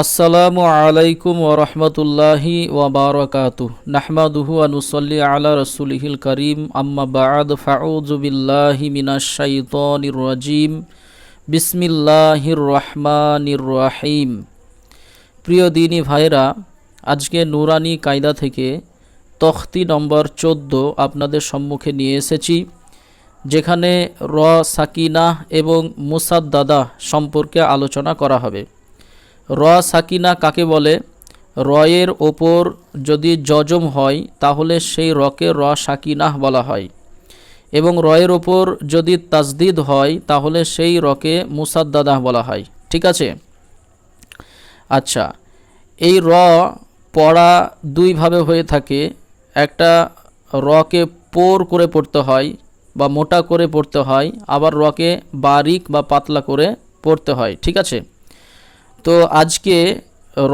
আসসালামু আলাইকুম ওরহমতুল্লাহি ওবরকাতু নাহমাদুহু আনুসল্লি আলা রসুলহিল করিম। আম্মা বাদ ফাউজুবিল্লাহি মিনাশাইতনির রাজিম। বিসমিল্লাহির রহমানির রহিম। প্রিয় দিনী ভাইরা আজকে নুরানি কায়দা থেকে তখতি নম্বর চোদ্দ আপনাদের সম্মুখে নিয়ে এসেছি, যেখানে র, সাকিনা এবং মুসাদ্দাদা সম্পর্কে আলোচনা করা হবে। র সাকিনা কাকে বলে? রয়ের ওপর যদি জজম হয়, তাহলে সেই রকে র সাকিনাহ বলা হয়। এবং রয়ের ওপর যদি তাজদিদ হয়, তাহলে সেই রকে মুসাদ্দাদাহ বলা হয়। ঠিক আছে? আচ্ছা এই র পড়া দুইভাবে হয়ে থাকে। একটা রকে পোর করে পড়তে হয় বা মোটা করে পড়তে হয়, আবার রকে বারিক বা পাতলা করে পড়তে হয়। ঠিক আছে? তো আজকে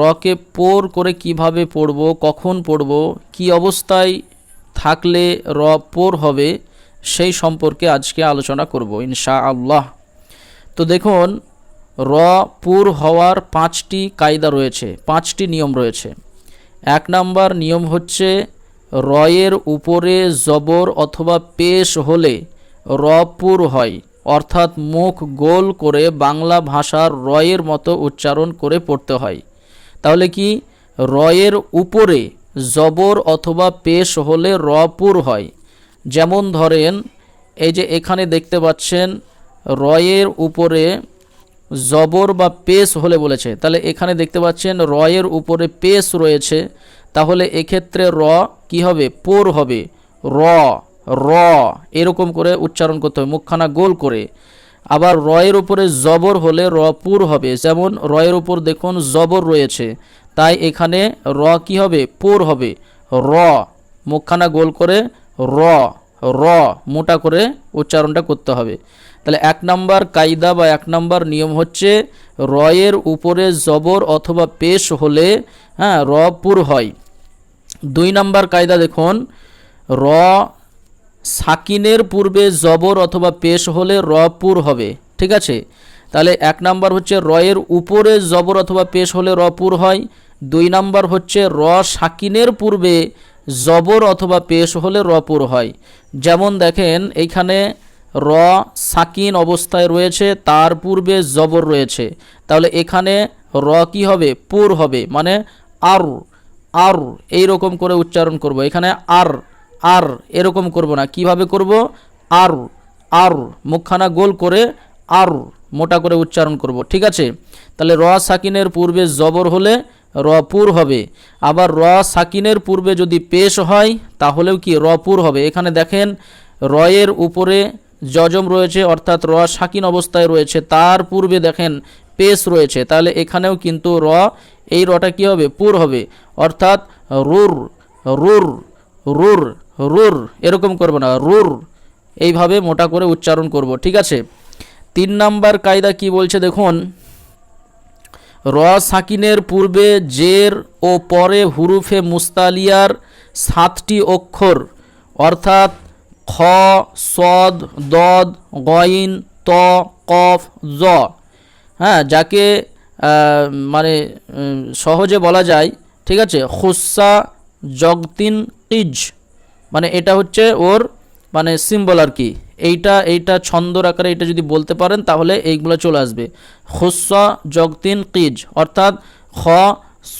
রকে পোর করে কীভাবে পড়ব, কখন পড়ব, কি অবস্থায় থাকলে র পোর হবে, সেই সম্পর্কে আজকে আলোচনা করব ইনশা আল্লাহ তো দেখুন, র পুর হওয়ার পাঁচটি কায়দা রয়েছে, পাঁচটি নিয়ম রয়েছে। এক নাম্বার নিয়ম হচ্ছে, রয়ের উপরে জবর অথবা পেশ হলে র পুর হয়। অর্থাৎ মুখ গোল করে বাংলা ভাষার রয়ের মতো উচ্চারণ করে পড়তে হয়। তাহলে কি? রয়ের উপরে জবর অথবা পেশ হলে র পুর হয়। যেমন ধরেন, এই যে এখানে দেখতে পাচ্ছেন, রয়ের উপরে জবর বা পেশ হলে বলেছে। তাহলে এখানে দেখতে পাচ্ছেন, রয়ের উপরে পেশ রয়েছে। তাহলে এক্ষেত্রে র কি হবে? পোর হবে। র। র, এরকম করে উচ্চারণ করতে হবে, মুখখানা গোল করে। আবার রয়ের উপরে জবর হলে র পুর হবে, যেমন রয়ের উপর দেখুন জবর রয়েছে, তাই এখানে র কি হবে? পুর হবে। র, মুখখানা গোল করে র র, মোটা করে উচ্চারণটা করতে হবে। তাহলে এক নাম্বার কায়দা বা এক নাম্বার নিয়ম হচ্ছে রয়ের উপরে জবর অথবা পেশ হলে হ্যাঁ র পুর হয়। দুই নাম্বার কায়দা দেখুন, র সাকিনের পূর্বে জবর অথবা পেশ হলে র পুর হবে, ঠিক আছে? তাহলে এক নাম্বার হচ্ছে রয়ের উপরে জবর অথবা পেশ হলে র পুর হয়, দুই নাম্বার হচ্ছে র সাকিনের পূর্বে জবর অথবা পেশ হলে র পুর হয়। যেমন দেখেন, এইখানে র সাকিন অবস্থায় রয়েছে, তার পূর্বে জবর রয়েছে। তাহলে এখানে র কি হবে? পুর হবে মানে আর আর এই রকম করে উচ্চারণ করব। এখানে আর আর এরকম করব না। কীভাবে করব? আর আর, মুখখানা গোল করে আর, মোটা করে উচ্চারণ করব। ঠিক আছে? তাহলে র সাকিনের পূর্বে জবর হলে র পুর হবে। আবার র সাকিনের পূর্বে যদি পেশ হয়, তাহলেও কি র পুর হবে? এখানে দেখেন, রয়ের উপরে জজম রয়েছে, অর্থাৎ র সাকিন অবস্থায় রয়েছে। তার পূর্বে দেখেন, পেশ রয়েছে। তাহলে এখানেও কিন্তু র, এই রটা কি হবে? পুর হবে। অর্থাৎ রুর রুর রুর রুর, এরকম করব না, রুর, এইভাবে মোটা করে উচ্চারণ করব, ঠিক আছে? তিন নাম্বার কায়দা কি বলছে দেখুন? র সাকিনের পূর্বে জের ও পরে হুরুফে মুস্তালিয়ার সাতটি অক্ষর, অর্থাৎ খ, সদ, দদ গইন ত, কফ, জ। হ্যাঁ যাকে মানে সহজে বলা যায়, ঠিক আছে? খুসা জগতিন ইজ মানে এটা হচ্ছে ওর মানে সিম্বল আর কি। এইটা এইটা ছন্দর আকারে এটা যদি বলতে পারেন, তাহলে এইগুলো চলে আসবে। খুসা জগতিন কিজ। অর্থাৎ খ,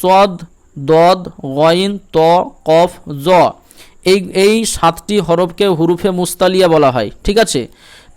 সদ, দদ, গইন, ত, কফ, জ। এই এই সাতটি হরফকে হুরুফে মুস্তালিয়া বলা হয়। ঠিক আছে?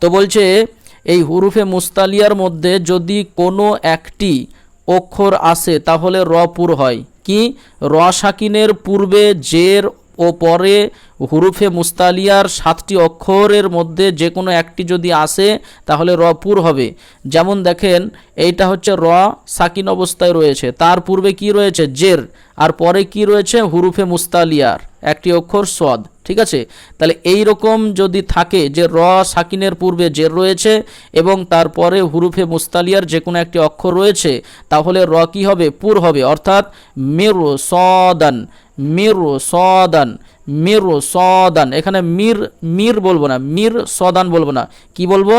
তো বলছে, এই হুরুফে মুস্তালিয়ার মধ্যে যদি কোনো একটি অক্ষর আসে, তাহলে র পুর হয়। কি? র সাকিনের পূর্বে, জের ও পরে হুরুফে মুস্তালিয়ার সাতটি অক্ষরের মধ্যে যে কোনো একটি যদি আসে, তাহলে র পুর হবে। যেমন দেখেন, এইটা হচ্ছে র সাকিন অবস্থায় রয়েছে। তার পূর্বে কি রয়েছে? জের। আর পরে কি রয়েছে? হুরুফে মুস্তালিয়ার। একটি অক্ষর সদ। ঠিক আছে? তাহলে এই রকম যদি থাকে যে র সাকিনের পূর্বে জের রয়েছে এবং তারপরে হুরুফে মুস্তালিয়ার যে কোনো একটি অক্ষর রয়েছে, তাহলে র কি হবে? পুর হবে। অর্থাৎ মেরু সদান। মিরু সদান। মিরু সদান। এখানে মির মির বলব না, মির সদান বলব না। কি বলব?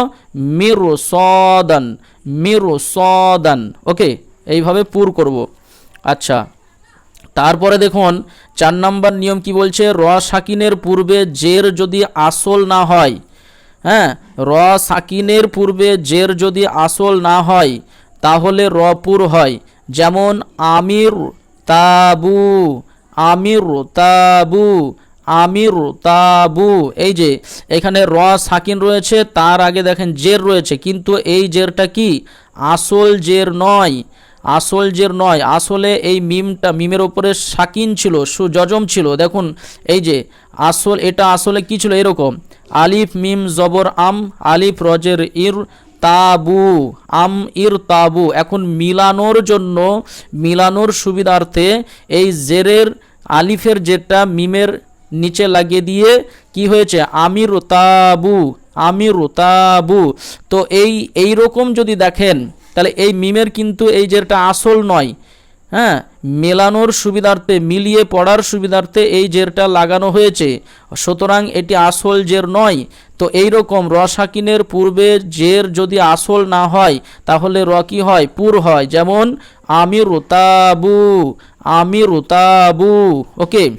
মিরু সদান মিরু সদান। ওকে এইভাবে পুর করব। আচ্ছা তারপরে দেখুন, চার নম্বর নিয়ম কি বলছে? র সাকিনের পূর্বে জের যদি আসল না হয় হ্যাঁ? র সাকিনের পূর্বে জের যদি আসল না হয়, তাহলে রপুর হয়। যেমন আমির তাবু আমির তাবু আমির তাবু। এই যে, এখানে র সাকিন রয়েছে, তার আগে দেখেন জের রয়েছে, কিন্তু এই জেরটা কি? আসল জের নয়, আসল জের নয়। আসলে এই মিমটা, মিমের ওপরে সাকিন ছিল, সুজজম ছিল। দেখুন, এই যে, আসল, এটা আসলে কি ছিল? এরকম, আলিফ মিম জবর আম, আলিফ রজের ইর তাবু, আম ইর তাবু। এখন মিলানোর জন্য, মিলানোর সুবিধার্থে এই জেরের আলিফের যেটা মিমের নিচে লাগিয়ে দিয়ে কি হয়েছে? আমির তাবু আমির তাবু। তো এই এই রকম যদি দেখেন, তাহলে এই মিমের কিন্তু এই যেটা আসল নয়। হ্যাঁ? মেলানোর সুবিধার্থে, মিলিয়ে পড়ার সুবিধার্থে এই জেরটা লাগানো হয়েছে। সুতরাং এটি আসল জের নয়। তো এই রকম রসাকিনের পূর্বে জের যদি আসল না হয়, তাহলে র কি হয়? পুর হয়। যেমন আমি তাবু আমি তাবু। ওকে?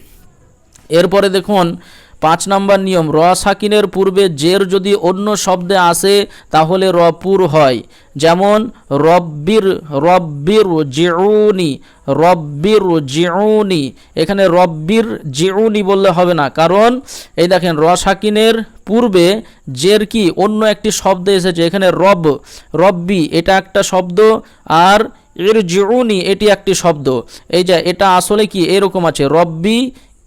এরপরে দেখুন পাঁচ নম্বর নিয়ম, র সাকিনের পূর্বে জের যদি অন্য শব্দে আসে, তাহলে রপুর হয়। যেমন, রব্বির রব্বির জিউনি রব্বির জিউনি। এখানে রব্বির জিউনি বললে হবে না। কারণ, এই দেখেন, র সাকিনের পূর্বে জের কি? অন্য একটি শব্দ এসেছে। এখানে রব, রব্বি, এটা একটা শব্দ, আর এর জিউনি এটি একটি শব্দ। এই যে, এটা আসলে কি? এরকম আছে। রব্বি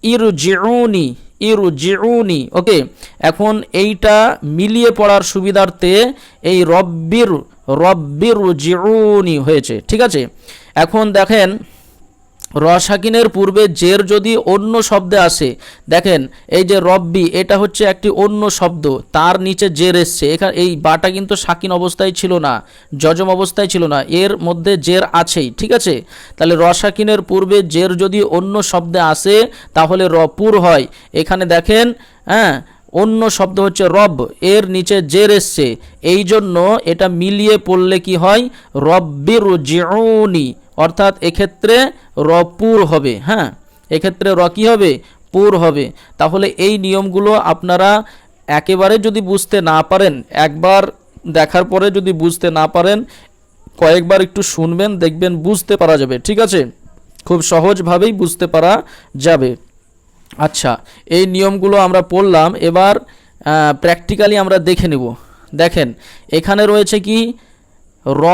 ইর জিউনি ইরু জিউনি ওকে, এখন এইটা মিলিয়ে পড়ার সুবিধার্থে এই রব্বির রব্বির জিউনি হয়েছে। ঠিক আছে? এখন দেখেন রসাকিনের পূর্বে জের যদি অন্য শব্দে আসে, দেখেন, এই যে রব্বি, এটা হচ্ছে একটি অন্য শব্দ, তার নিচে জের এসছে। এখানে এই বাটা কিন্তু সাকিন অবস্থায় ছিল না যজম অবস্থায় ছিল না, এর মধ্যে জের আছেই, ঠিক আছে? তাহলে রসাকিনের পূর্বে জের যদি অন্য শব্দে আসে, তাহলে রপুর হয়। এখানে দেখেন হ্যাঁ অন্য শব্দ হচ্ছে রব, এর নিচে জের এসছে। এই জন্য এটা মিলিয়ে পড়লে কি হয়? রব্বির জিউনি অর্থাৎ এক্ষেত্রে র পুর হবে হ্যাঁ? এক্ষেত্রে র কী হবে? পুর হবে। তাহলে এই নিয়মগুলো আপনারা একেবারে যদি বুঝতে না পারেন, একবার দেখার পরে যদি বুঝতে না পারেন, কয়েকবার একটু শুনবেন, দেখবেন বুঝতে পারা যাবে, ঠিক আছে? খুব সহজভাবেই বুঝতে পারা যাবে। আচ্ছা এই নিয়মগুলো আমরা পড়লাম, এবার প্র্যাকটিক্যালি আমরা দেখে নেব। দেখেন, এখানে রয়েছে কি? র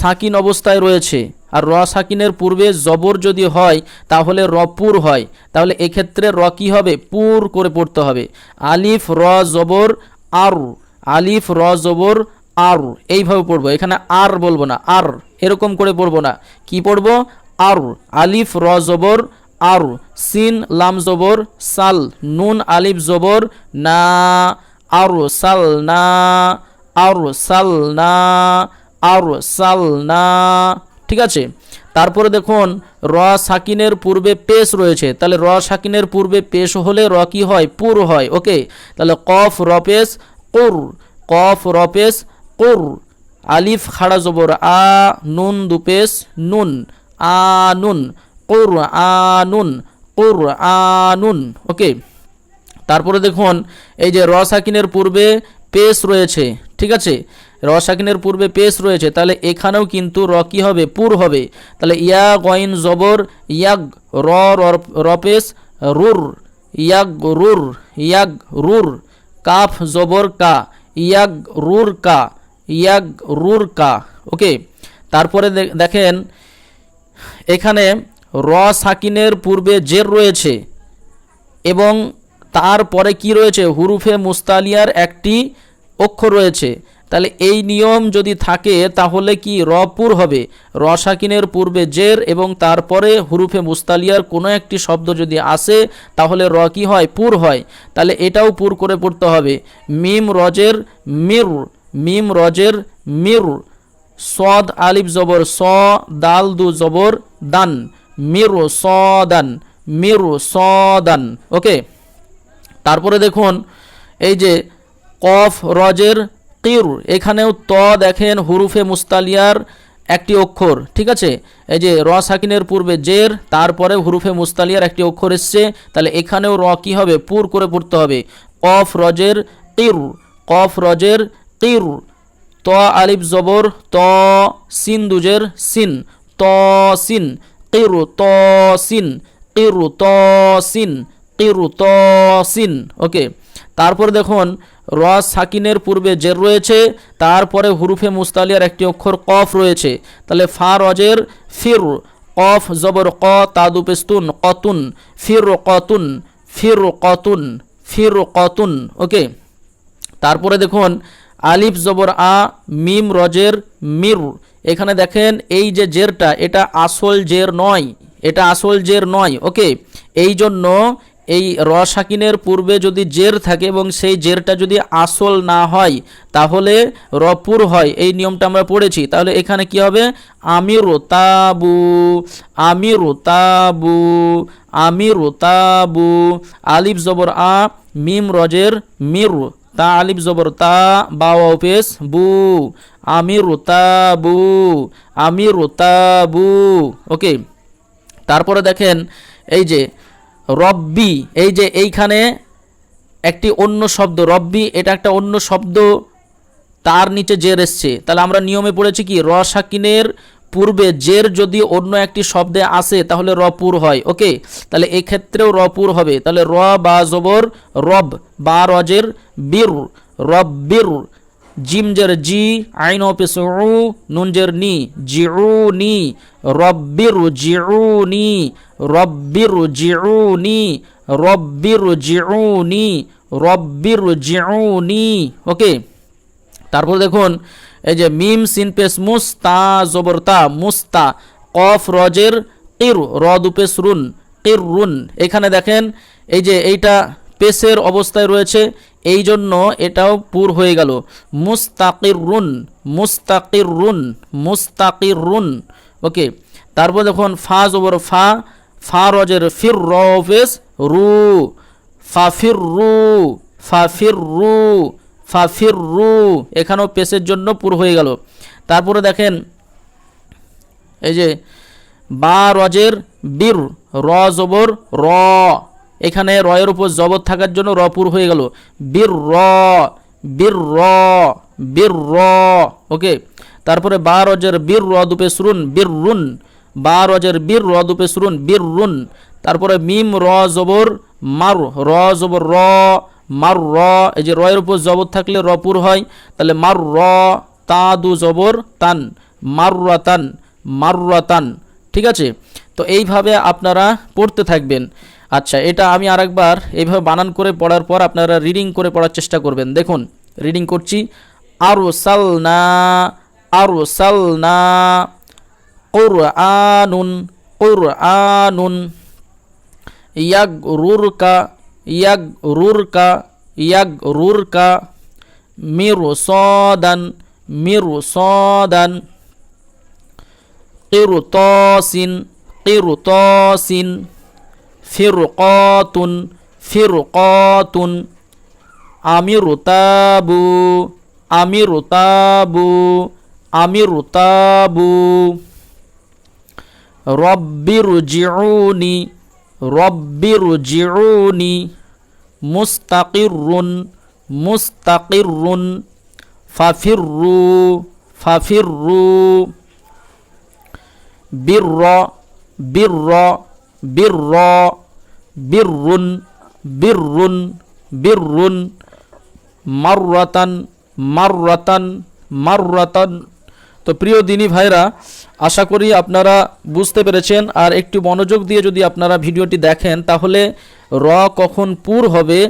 সাকিন অবস্থায় রয়েছে। আর র সাকিনের পূর্বে জবর যদি হয়, তাহলে রপুর হয়। তাহলে এক্ষেত্রে র কী হবে? পুর করে পড়তে হবে। আলিফ, র, জবর, আর। আলিফ, র, জবর, আর। এইভাবে পড়ব। এখানে আর বলব না। আর। এরকম করে পড়ব না। কি পড়ব? আর। আলিফ, র, জবর, আর। সিন, লাম, জবর, সাল। নুন, আলিফ, জবর, না। আর সাল, না। আর সাল, না। আর সাল, না। ঠিক আছে? তারপরে দেখুন, র সাকিনের পূর্বে পেশ রয়েছে। তাহলে র সাকিনের পূর্বে পেশ হলে র কি হয়? পুর হয়। ওকে? তাহলে কফ রপেশ কুর। কফ রপেশ কুর। আলিফ, খাড়া জবর, আ, নুন দুপেশ নুন। আ, নুন। কুর আনুন কুর আনুন ওকে? তারপরে দেখুন, এই যে র সাকিনের পূর্বে পেশ রয়েছে। ঠিক আছে? র সাকিনের পূর্বে পেশ রয়েছে, তাহলে এখানেও কিন্তু র কী হবে? পুর হবে। তাহলে ইয়া গইন জবর, ইয়াগ র রপেশ, রুর, ইয়াগ রুর ইয়াগ রুর, কাফ জবর কা, ইয়াগ রুর কা, ইয়াগ রুর কা। ওকে তারপরে দেখেন, এখানে র সাকিনের পূর্বে জের রয়েছে এবং তারপরে কি রয়েছে? হুরুফে মুস্তালিয়ার একটি অক্ষর রয়েছে। তাহলে এই নিয়ম যদি থাকে, তাহলে কি রপুর হবে? রসাকিনের পূর্বে জের এবং তারপরে হুরুফে মুস্তালিয়ার কোনো একটি শব্দ যদি আসে, তাহলে র কি হয়? পুর হয়। তাহলে এটাও পুর করে পড়তে হবে। মিম রজের মির, মিম রজের মির। সদ আলিফ জবর, স দাল দু জবর, দান। মিরু সদান মিরু সদান। ওকে? তারপরে দেখুন, এই যে কফ রজের কির এখানেও ত দেখেন হুরুফে মুস্তালিয়ার একটি অক্ষর, ঠিক আছে? এই যে র সাকিনের পূর্বে জের, তারপরে হুরুফে মুস্তালিয়ার একটি অক্ষর এসছে, তাহলে এখানেও র কি হবে? পুর করে পড়তে হবে। কফ, রজের কির কফ, রজের কির ত, আলিফ, জবর, ত, সিন, দুজের, সিন, ত, সিন কিরু ত, সিন কিরু ত, সিন কিরু ত, সিন, ওকে? তারপর দেখুন র সাকিনের পূর্বে জের রয়েছে, তারপরে হুরুফে মুস্তালিয়ার একটি অক্ষর কফ রয়েছে। তাহলে ফা রজের ফির, কফ জবর ক তাদু পেস্তুন কতুন, ফির কতুন ফির কতুন ফির কতুন, ওকে? তারপরে দেখুন, আলিফ জবর আ, মিম রজের মির। এখানে দেখেন, এই যে জেরটা, এটা আসল জের নয়, এটা আসল জের নয়, ওকে? এই জন্য এই র সাকিনের পূর্বে যদি জের থাকে এবং সেই জেরটা যদি আসল না হয়, তাহলে রপুর হয়। এই নিয়মটা আমরা পড়েছি। তাহলে এখানে কি হবে? আমিরু তাবু আমিরু তাবু আমিরু তাবু, আলিফ জবর আ, মিম রজের মিরু, তা আলিফ জবর তা, বা অফেস বু, আমিরু তাবু আমিরু তাবু। ওকে, তারপরে দেখেন, এই যে রব্বি, এই যে এইখানে একটি অন্য শব্দ, রব্বি, এটা একটা অন্য শব্দ, তার নিচে জের এসছে। তাহলে আমরা নিয়মে পড়েছি কি? র সাকিনের পূর্বে জের যদি অন্য একটি শব্দে আসে, তাহলে রপুর হয়, ওকে? তাহলে এক্ষেত্রেও রপুর হবে। তাহলে র বা জবর রব, বা রজের বীর, রব্বির জিমজের জি, আইন অফিস নুনজের নি জিউ নি, রব্বির জিউ নি, রব্বির জিউ নি, রব্বির জিউ নি, রব্বির জিউ নি, ওকে? তারপর দেখুন, এই যে মিম, সিন পেস মুস্তা জবরতা মুস্তা, কফ, রজের, কির, রদ উপেস রুন, কির, রুন। এখানে দেখেন, এই যে এইটা পেসের অবস্থায় রয়েছে এই জন্য এটাও পুর হয়ে গেল। মুস্তাকির রুন মুস্তাকির রুন মুস্তাকির রুন ওকে, তারপর দেখুন, ফা জবর ফা ফা রজের ফির রফেস রু ফাফির রু ফাফির রু ফাফির রু। এখানেও পেসের জন্য পুর হয়ে গেল। তারপরে দেখেন, এই যে, বা রজের বীর, র র। এখানে রয়ের উপর জবর থাকার জন্য রপুর হয়ে গেল। বীর র বীর র বীর র, ওকে? তারপরে বা রজের বীর র দুপে সুরুন, বীর রুন। বা রজের বীর র দুপে সুরুন, বীর রুন। তারপরে মিম, র, জবর, মার, র, জবর, র, মার, র। এই যে রয়ের উপর জবর থাকলে রপুর হয়, তাহলে মার, র, তা, দু, জবর, তান। মাররাতান মাররাতান ঠিক আছে? তো এইভাবে আপনারা পড়তে থাকবেন। আচ্ছা এটা আমি আরেকবার এইভাবে বানান করে পড়ার পর আপনারা রিডিং করে পড়ার চেষ্টা করবেন। দেখুন রিডিং করছি আরও সালনা আরও সালনা কোরআনুন কোরআনুন ইয়াগ রুরকা ইয়াগ রুরকা ইয়াগ রুরকা মিরু সদান মিরু সদান কিরু তসিন কিরু তসিন ফিরকাতুন ফিরকাতুন। আমিরু তাবু আমিরু তাবু আমিরু তাবু রব্বিরজিউনি রব্বিরজিউনি। মুস্তাকিরুন মুস্তাকিরুন। ফাফিরু ফাফিরু বির্র বির্র। বির্র বিররুন বিররুন বিররুন মাররাতান মাররাতান মাররাতান তো প্রিয় দিনী ভাইরা, আশা করি আপনারা বুঝতে পেরেছেন। আর একটু মনোযোগ দিয়ে যদি আপনারা ভিডিওটি দেখেন, তাহলে র কখন পুর হবে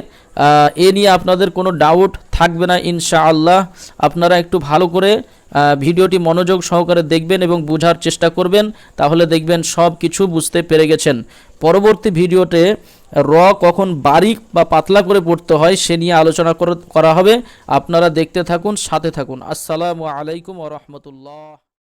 এ নিয়ে আপনাদের কোনো ডাউট থাকবে না ইনশাআল্লাহ। আপনারা একটু ভালো করে ভিডিওটি মনোযোগ সহকারে দেখবেন এবং বোঝার চেষ্টা করবেন, তাহলে দেখবেন সব কিছু বুঝতে পেরে গেছেন। পরবর্তী ভিডিওতে র কখন বারিক বা পাতলা করে পড়তে হয় সে নিয়ে আলোচনা করা- হবে। আপনারা দেখতে থাকুন, সাথে থাকুন। আসসালামু আলাইকুম ওরহমতুল্লাহ